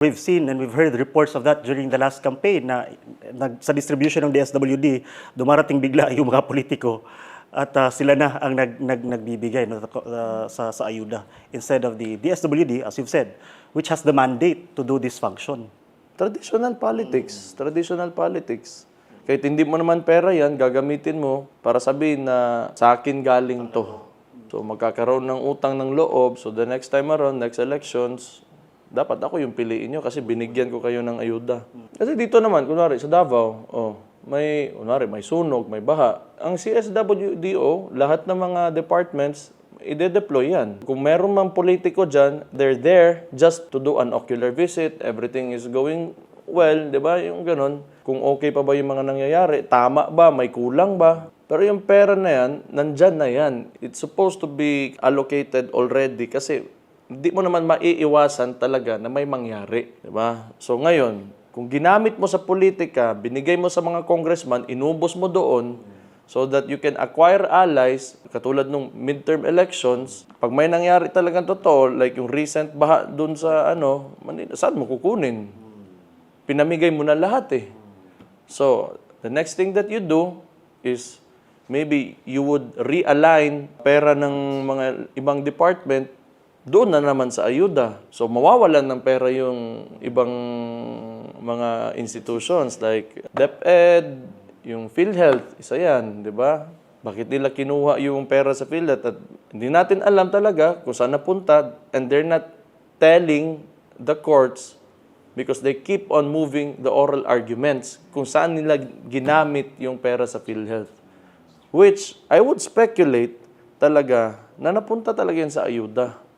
We've seen and we've heard reports of that during the last campaign na, nag, sa distribution ng DSWD, dumarating bigla yung mga politiko at ah, sila na ang nag, nag, nagbibigay no, uh, sa, sa ayuda instead of the DSWD, as you've said, which has the mandate to do this function. Traditional politics. Traditional politics. Kahit hindi mo naman pera yan, gagamitin mo para sabihin na sa akin galing to. So magkakaroon ng utang ng loob. So the next time around, next elections, dapat ako yung piliin nyo kasi binigyan ko kayo ng ayuda. Kasi dito naman, kunwari sa Davao, oh, may, kunwari, may sunog, may baha. Ang CSWDO, lahat ng mga departments, ide-deploy yan. Kung meron mang politiko dyan, they're there just to do an ocular visit, everything is going well, di ba? Yung ganun. Kung okay pa ba yung mga nangyayari, tama ba, may kulang ba? Pero yung pera na yan, nandyan na yan. It's supposed to be allocated already kasi hindi mo naman maiiwasan talaga na may mangyari. Di ba? So ngayon, kung ginamit mo sa politika, binigay mo sa mga congressman, inubos mo doon, so that you can acquire allies, katulad nung midterm elections, pag may nangyari talagang totoo, like yung recent baha doon sa ano, Manila, saan mo kukunin? Pinamigay mo na lahat eh. So, the next thing that you do is maybe you would realign pera ng mga ibang department doon na naman sa ayuda. So, mawawalan ng pera yung ibang mga institutions like DepEd, yung PhilHealth, isa yan, di ba? Bakit nila kinuha yung pera sa PhilHealth? At hindi natin alam talaga kung saan napunta and they're not telling the courts because they keep on moving the oral arguments kung saan nila ginamit yung pera sa PhilHealth. Which I would speculate talaga na napunta talaga yan sa ayuda.